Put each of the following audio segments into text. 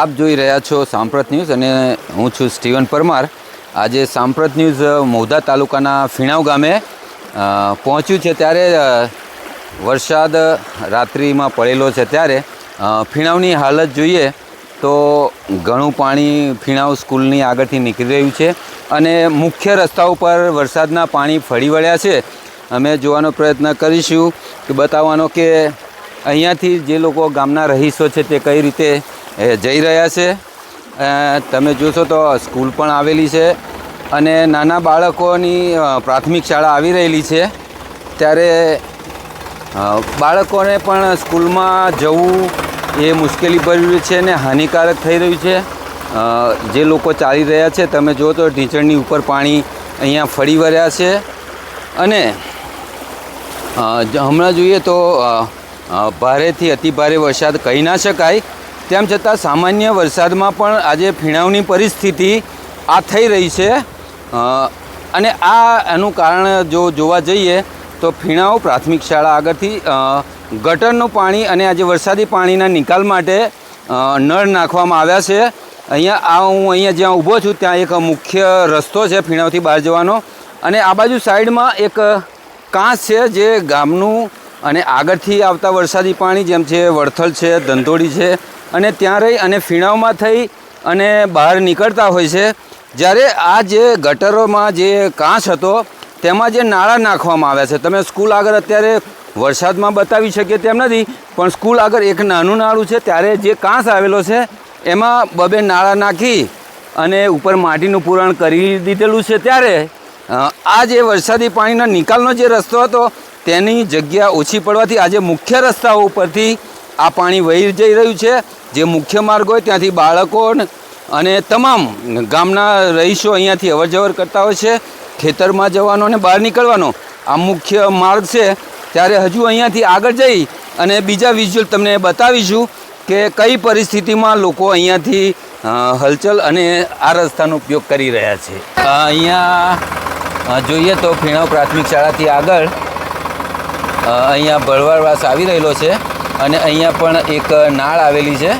આપ જોઈ રહ્યા છો સાંપ્રત ન્યૂઝ અને હું છું સ્ટીવન પરમાર. આજે સાંપ્રત ન્યૂઝ મોદા તાલુકાના ફીણાવ ગામે પહોંચ્યું છે ત્યારે વરસાદ રાત્રિમાં પડેલો છે ત્યારે ફીણાવની હાલત જોઈએ તો ઘણું પાણી ફીણાવ સ્કૂલની આગળથી નીકળી રહ્યું છે અને મુખ્ય રસ્તા ઉપર વરસાદના પાણી ફરી વળ્યા છે. અમે જોવાનો પ્રયત્ન કરીશું કે બતાવવાનો કે અહીંયાથી જે લોકો ગામના રહીશો છે તે કઈ રીતે એ, જઈ રહ્યા છે. તમે જોશો તો સ્કૂલ પણ આવેલી છે અને નાના બાળકોની પ્રાથમિક શાળા આવી રહેલી છે. ત્યારે બાળકોને પણ સ્કૂલમાં જવું એ મુશ્કેલી ભર્યું છે અને હાનિકારક થઈ રહ્યું છે. જે લોકો ચાલી રહ્યા છે તમે જુઓ તો ઢીંચણની ઉપર પાણી અહીંયા ફરી વળ્યા છે. અને હમણાં જોઈએ તો ભારેથી અતિભારે વરસાદ કહી ના શકાય તેમ છતાં સામાન્ય વરસાદમાં પણ આજે ફીણાવની પરિસ્થિતિ આ થઈ રહી છે. અને આ એનું કારણ જો જોવા જઈએ તો ફીણાવ પ્રાથમિક શાળા આગળથી ગટરનું પાણી અને આજે વરસાદી પાણીના નિકાલ માટે નળ નાખવામાં આવ્યા છે. અહીંયા આ હું અહીંયા જ્યાં ઊભો છું ત્યાં એક મુખ્ય રસ્તો છે ફીણાવથી બહાર જવાનો. અને આ બાજુ સાઈડમાં એક કાંસ છે જે ગામનું અને આગળથી આવતા વરસાદી પાણી જેમ છે વડથલ છે ધંધોડી છે અને ત્યાં રહી અને ફીણાવમાં થઈ અને બહાર નીકળતા હોય છે. જ્યારે આ જે ગટરોમાં જે કાંસ હતો, તેમાં જે નાળા નાખવામાં આવ્યા છે. તમે સ્કૂલ આગળ અત્યારે વરસાદમાં બતાવી શકીએ તેમ નથી, પણ સ્કૂલ આગળ એક નાનું નાળું છે, ત્યારે જે કાંસ આવેલો છે, એમાં બબે નાળા નાખી અને ઉપર માટીનું પુરાણ કરી દીધેલું છે. ત્યારે આ જે વરસાદી પાણીના નિકાલનો જે રસ્તો હતો, તેની જગ્યા ઓછી પડવાથી આજે મુખ્ય રસ્તાઓ ઉપરથી આ પાણી વહી જઈ રહ્યું છે. જે મુખ્ય માર્ગ હોય ત્યાંથી બાળકો અને તમામ ગામના રહીશો અહીંયાથી અવરજવર કરતા હોય છે. ખેતરમાં જવાનો અને બહાર નીકળવાનો આ મુખ્ય માર્ગ છે. ત્યારે હજુ અહીંયાથી આગળ જઈ અને બીજા વિઝ્યુઅલ તમને બતાવીશું કે કઈ પરિસ્થિતિમાં લોકો અહીંયાથી હલચલ અને આ રસ્તાનો ઉપયોગ કરી રહ્યા છે. અહીંયા જોઈએ તો ફીણાવ પ્રાથમિક શાળાથી આગળ અહીંયા ભરવાડવાસ આવી રહેલો છે. અને અહીંયા પણ એક નાળ આવેલી છે.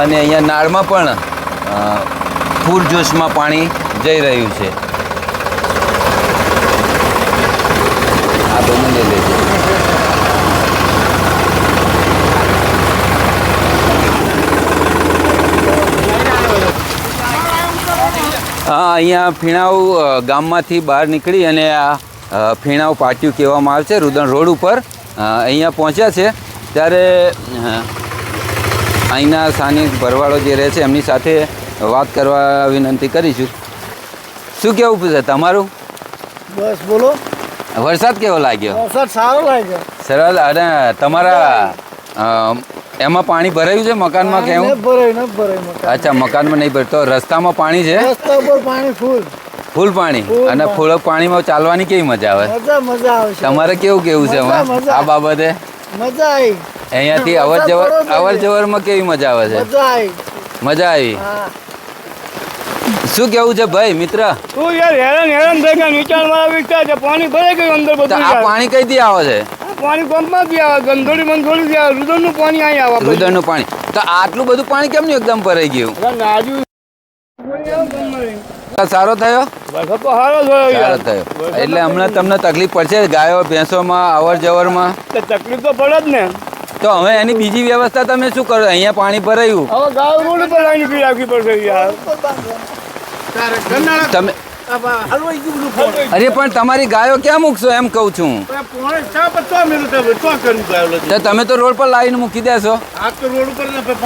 અને અહીંયા નાળમાં પણ પૂરજોશમાં પાણી જઈ રહ્યું છે. આ બંને લઈ હા, અહીંયા ફીણાવ ગામમાંથી બહાર નીકળી અને આ ફીણાવ પાટિયું કહેવામાં આવે છે રુદણ રોડ ઉપર. અહીંયા પહોંચ્યા છે. ત્યારે અહીંના સ્થાનિક ભરવાડો જે રહે છે એમની સાથે વાત કરવા વિનંતી કરીશું શું કેવું છે તમારું? બસ બોલો. વરસાદ કેવો લાગ્યો? વરસાદ સારો લાગ્યો. સરસ અને તમારા એમાં પાણી ભરાયું છે મકાનમાં કેવું ભરાયું ન ભરાય અચ્છા મકાનમાં નહીં ભરતો રસ્તામાં પાણી છે? રસ્તા પર પાણી ફૂલ. ફૂલ પાણી? અને. ફૂલ પાણીમાં ચાલવાની કેવી મજા આવે? મજા આવે તમારે કેવું કેવું છે આ બાબતે? મજા આવી. અહીંયાથી અવર જવર અવર. જવરમાં કેવી મજા આવે છે? મજા આવી. મજા આવી. શું કેવું છે ભાઈ મિત્ર? તું યાર હેરાન હેરાન થઈ ગયા નીચાણમાં વિસ્તાર છે પાણી ભરાઈ ગયું અંદર બધું આ પાણી કઈ થી આવે છે? પાણી પંપમાં થી આવે ગંધોડી મંધોડી થી આવે રુદનનું પાણી અહીં આવે. રુદરનું પાણી. તો આટલું બધું પાણી કેમ નહીં એકદમ ભરાઈ ગયું? અરે નાજુ સારો થયો? વરસાદ તો સારો થયો સારો થયો. એટલે હમણાં તમને તકલીફ પડશે ગાયો ભેંસોમાં અવર જવરમાં તકલીફ તો પડે જ ને. તો હવે એની બીજી વ્યવસ્થા તમે શું કરો? અહીંયા પાણી ભરાયું? હવે ગાયો રોડ પર લાઈન રાખવી પડશે યાર. તમે અરે પણ તમારી ગાયો ક્યાં મૂકશો એમ કહું છું? તમે તો રોડ પર લાવીને મૂકી દેશો.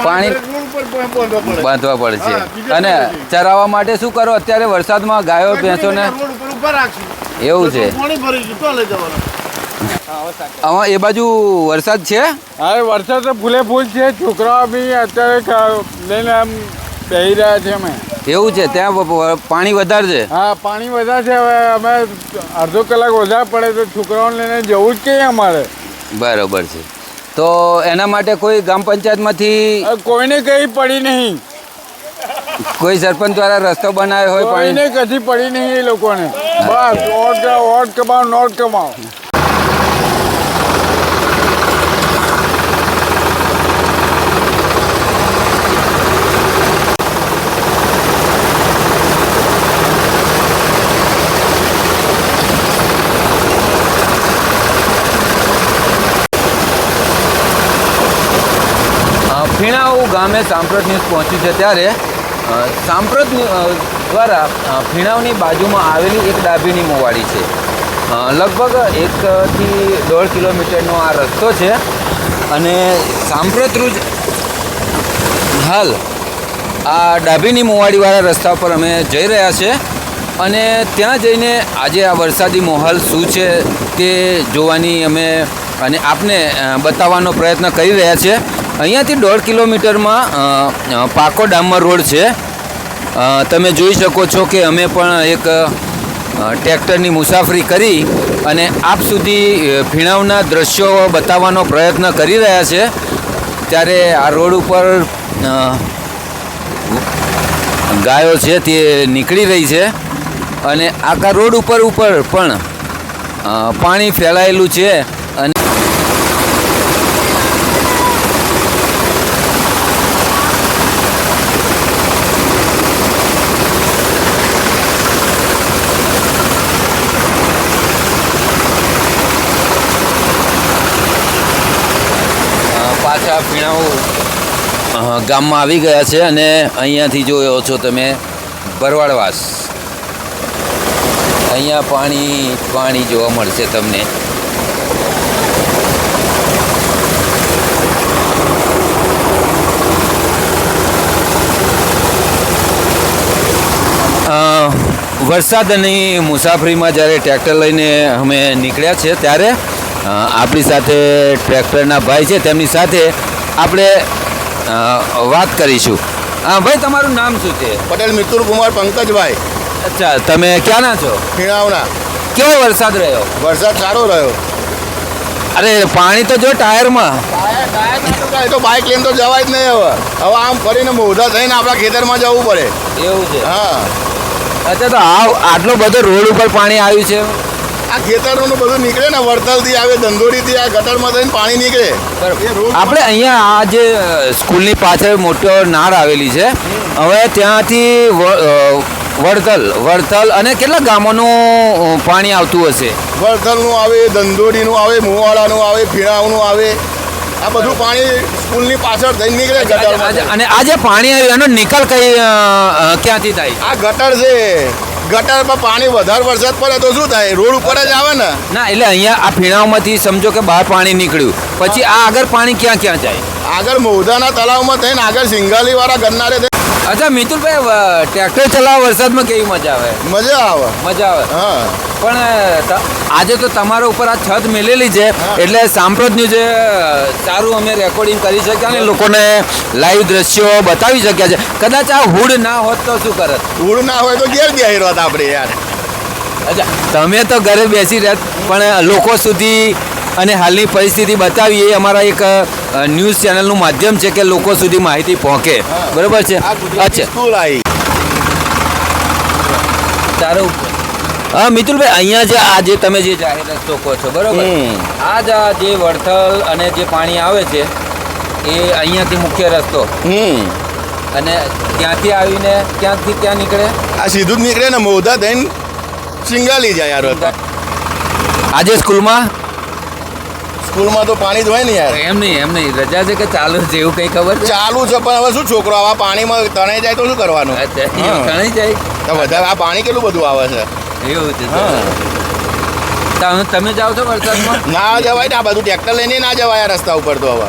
પાણી- બાંધવા પડશે. અને ચરાવવા માટે શું કરો? અત્યારે વરસાદમાં ગાયો, ભેંસોને એવું છે. આમાં એ બાજુ વરસાદ છે? હા વરસાદ તો ફૂલે ફૂલ છે. છોકરાઓ બી અત્યારે લઈને આમ બેહી રહ્યા છે અમે. એવું છે ત્યાં પાણી વધારે છે હા પાણી વધારે છે હવે અમે અડધો કલાક વધારે પડે તો છોકરાઓને લઈને જવું જ કે અમારે? બરોબર છે. તો એના માટે કોઈ ગ્રામ પંચાયતમાંથી કોઈને કઈ પડી નહીં. કોઈ સરપંચ દ્વારા રસ્તો બનાવ્યો હોય પાણીને પાણી? કદી પડી નહીં એ લોકોને. બસ ઓટ કમાવ નોટ કમાઓ. ફીણાવ ગામે સાંપ્રત ન્યૂઝ પહોંચ્યું છે ત્યારે સાંપ્રત દ્વારા ફીણાવની બાજુમાં આવેલી એક ડાભીની મોવાડી છે. લગભગ એકથી દોઢ કિલોમીટરનો આ રસ્તો છે અને સાંપ્રત રૂજ હાલ આ ડાભીની મોવાડીવાળા રસ્તા પર અમે જઈ રહ્યા છે અને ત્યાં જઈને આજે આ વરસાદી માહોલ શું છે તે જોવાની અમે અને આપને બતાવવાનો પ્રયત્ન કરી રહ્યા છે. અહીંયાથી દોઢ કિલોમીટરમાં પાકો ડામર રોડ છે. તમે જોઈ શકો છો કે અમે પણ એક ટ્રેક્ટરની મુસાફરી કરી અને આપ સુધી ફીણાવના દ્રશ્યો બતાવવાનો પ્રયત્ન કરી રહ્યા છે. ત્યારે આ રોડ ઉપર ગાયો છે તે નીકળી રહી છે અને આખા રોડ ઉપર ઉપર પણ પાણી ફેલાયેલું છે અને અ, પાછા પીણાઓ ગામમાં આવી ગયા છે અને અહીંયાથી જોયો છો તમે ભરવાડવાસ અહીંયા પાણી પાણી જોવા મળશે તમને. વરસાદની મુસાફરીમાં જ્યારે ટ્રેક્ટર લઈને અમે નીકળ્યા છે, ત્યારે આપણી સાથે ટ્રેક્ટરના ભાઈ છે તેમની સાથે આપણે વાત કરીશું. હા ભાઈ તમારું નામ શું છે? પટેલ મિતુલ કુમાર પંકજભાઈ. અચ્છા તમે ક્યાંના છો? ખીણાવના કેવો વરસાદ રહ્યો? વરસાદ સારો રહ્યો. અરે પાણી તો જો ટાયરમાં. તો બાઇક લઈને તો જવાય જ નહીં હવે. હવે આમ ફરીને મોઢા થઈને આપણા ખેતરમાં જવું પડે. એવું છે? હા. અચ્છા તો આ આટલો બધો રોડ ઉપર પાણી આવ્યું છે? આ ખેતરોનું બધું નીકળે ને વડતલથી આવે ધંધોડીથી આ ગટરમાં થઈને પાણી નીકળે. આપણે અહીંયા આ જે સ્કૂલની પાછળ મોટો નાળ આવેલી છે. હવે ત્યાંથી વડતલ વડતલ અને કેટલા ગામોનું પાણી આવતું હશે? વડતલનું આવે ધંધોડીનું આવે મુવાડાનું આવે ફીણાવનું આવે. આ બધું પાણી સ્કૂલની પાછળ થઈને નીકળે ગટર અને આ જે પાણી આવ્યું એનો નિકાલ કઈ ક્યાંથી થાય? આ ગટર છે. ગટર પર પાણી વધારે વરસાદ પડે તો શું થાય? રોડ ઉપર જ આવે ને? ના એટલે અહીંયા આ ફીણાવમાંથી સમજો કે બહાર પાણી નીકળ્યું. પછી આ આગળ પાણી ક્યાં ક્યાં જાય? આગળ મોઢાના તળાવમાં થઈને આગળ સિંગાલીવાળા ગરનારે અચ્છા મિતુલભાઈ ટ્રેક્ટર ચલાવવા વરસાદમાં કેવી મજા આવે? મજા આવે. મજા આવે? હા. પણ આજે તો તમારા ઉપર આ છત મેલેલી છે એટલે સાંપ્રતનું જે સારું અમે રેકોર્ડિંગ કરી શક્યા ને લોકોને લાઈવ દ્રશ્યો બતાવી શક્યા છે. કદાચ આ હુડ ના હોત તો શું કરત? હુડ ના હોય તો ઘેર બેહી રહ્યો આપણે યાર. અચ્છા તમે તો ઘરે બેસી રહ્યા પણ લોકો સુધી અને હાલની પરિસ્થિતિ બતાવી એ અમારા એક ન્યૂઝ ચેનલનું માધ્યમ છે કે લોકો સુધી માહિતી પહોંચે. બરોબર છે? અચ્છા. તારું હા મિતુલભાઈ અહીંયા જે આ જે તમે જે જાહેર રસ્તો કહો છો બરાબર. આ જ આ જે વડથલ અને જે પાણી આવે છે એ અહીંયાથી મુખ્ય રસ્તો. હમ. અને ત્યાંથી આવીને ક્યાંથી ક્યાં નીકળે? આ સીધું જ નીકળે ને મોધા થઈને સિંગાલી જાય આ રસ્તા. આજે સ્કૂલમાં? સ્કૂલમાં તો પાણી જ હોય ને યાર. એમ નહીં એમ નહીં. રજા છે કે ચાલુ છે એવું કંઈ ખબર ચાલુ છે પણ હવે શું છોકરો આવા પાણીમાં તણાઈ જાય તો શું કરવાનું? તણાઈ જાય? તો વધારે આ પાણી કેટલું બધું આવે છે? એવું છે. તમે જાઓ છો વરસાદમાં? ના જવાય ને આ બધું ટ્રેક્ટર લઈને ના જવાય આ રસ્તા ઉપર તો હવે.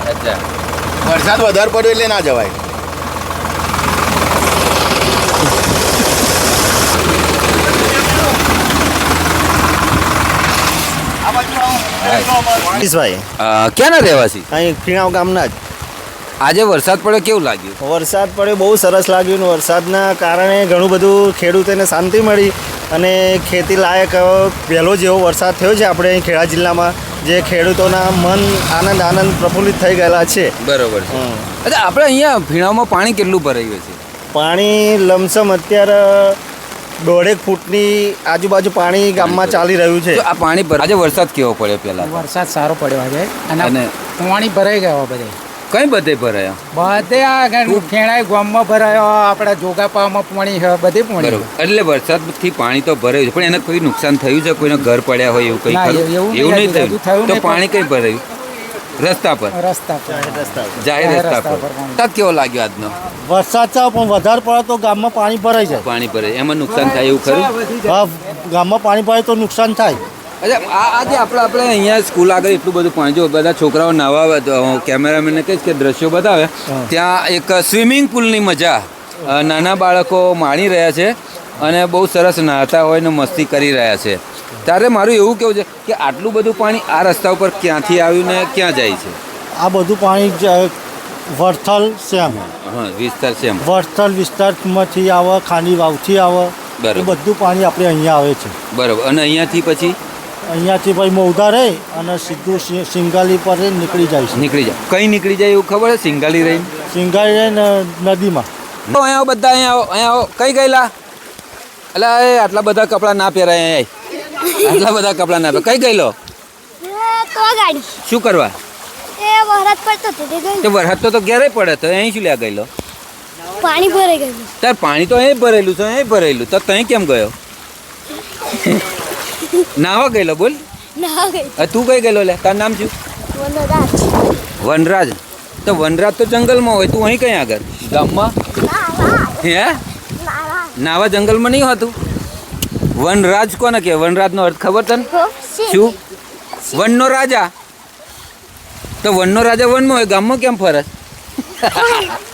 વરસાદ વધારે પડ્યો એટલે ના જવાય. અ, ક્યાંના રહેવાસી? અહીં ખીણાવ ગામના જ. આજે વરસાદ પડ્યો કેવું લાગ્યું? વરસાદ પડ્યો બહુ સરસ લાગ્યું ને વરસાદના કારણે ઘણું બધું ખેડૂતોને શાંતિ મળી અને ખેતી લાયક પહેલો જેવો વરસાદ થયો છે આપણે અહીં ખેડા જિલ્લામાં જે ખેડૂતોના મન આનંદ આનંદ પ્રફુલ્લિત થઈ ગયેલા છે. બરોબર અચ્છા આપણે અહીંયા ભીણામાં પાણી કેટલું ભરાયું છે? પાણી લમસમ અત્યારે દોઢેક ફૂટની આજુબાજુ પાણી ગામમાં ચાલી રહ્યું છે. આ પાણી ભર આજે વરસાદ કેવો પડ્યો પહેલા વરસાદ સારો પડ્યો આજે. અને- પાણી ભરાઈ ગયો બધે. કઈ બધે ભરાયા? બધે આ ખેણાઈ ગામમાં ભરાયો આપણા જોગાપામાં પાણી છે બધે પાણી એટલે વરસાદથી પાણી તો ભરાયું છે. પણ એને કોઈ નુકસાન થયું છે? કોઈને ઘર પડ્યા હોય એવું કઈ એવું- નહીં થયું. તો પાણી કઈ ભરાયું? રસ્તા પર? રસ્તા પર. રસ્તા જાહેર જાહેર રસ્તા પર. પર કેવો લાગ્યો આજનો? વરસાદ છે પણ વધારે પડે તો ગામમાં પાણી ભરાઈ જાય. પાણી ભરે એમાં નુકસાન થાય એવું ખરું? હા ગામમાં પાણી ભરાય તો નુકસાન થાય. અચ્છા આ આજે આપણે આપણે અહીંયા સ્કૂલ આગળ એટલું બધું પાણી જો બધા છોકરાઓ નાવા કેમેરામેનને કહીશ કે દ્રશ્યો બતાવે. ત્યાં એક સ્વિમિંગ પુલની મજા નાના બાળકો માણી રહ્યા છે અને બહુ સરસ નાહતા હોય ને મસ્તી કરી રહ્યા છે. ત્યારે મારું એવું કેવું છે કે આટલું બધું પાણી આ રસ્તા ઉપર ક્યાંથી આવ્યું ને ક્યાં જાય છે? આ બધું પાણી વરથલ શ્યામ હા વિસ્તાર છે એમ વરથલ વિસ્તારમાંથી આવે ખાંડી વાવથી આવે બરાબર. બધું પાણી આપણે અહીંયા આવે છે. બરાબર. અને અહીંયાથી પછી? અહીંયાથી ભાઈ મૌધા રહે અને સીધું સિંગાલી પર નીકળી જાય છે. નીકળી જાય. કઈ નીકળી જાય એવું ખબર છે? સિંગાલી રહી સિંગાલી રહે ને નદીમાં. અહીંયા બધા અહીંયા આવો અહીંયા કઈ ગયેલા? એટલે આટલા બધા કપડાં ના પહેરાય અહીંયા. આટલા બધા કપડાં ના કઈ ગયેલો? શું કરવા? તે વરસાદ તો તો ઘેરે પડે તો અહીં શું લ્યા ગયેલો? પાણી ભરાઈ ગયું તાર પાણી તો અહીં ભરેલું છે, અહીં ભરેલું. તો તઈ કેમ ગયો? નાવા ગયેલો બોલ. તું કઈ ગયેલો લે તાર નામ શું? વનરાજ. તો વનરાજ તો જંગલમાં હોય, તું અહીં કઈ આગળ? ગામમાં? હે? નાવા જંગલમાં નહીં હોતું? વનરાજ કોને કે વનરાજનો અર્થ ખબર તને? શું? વનનો રાજા. તો વનનો રાજા વનમાં હોય ગામમાં કેમ ફરસ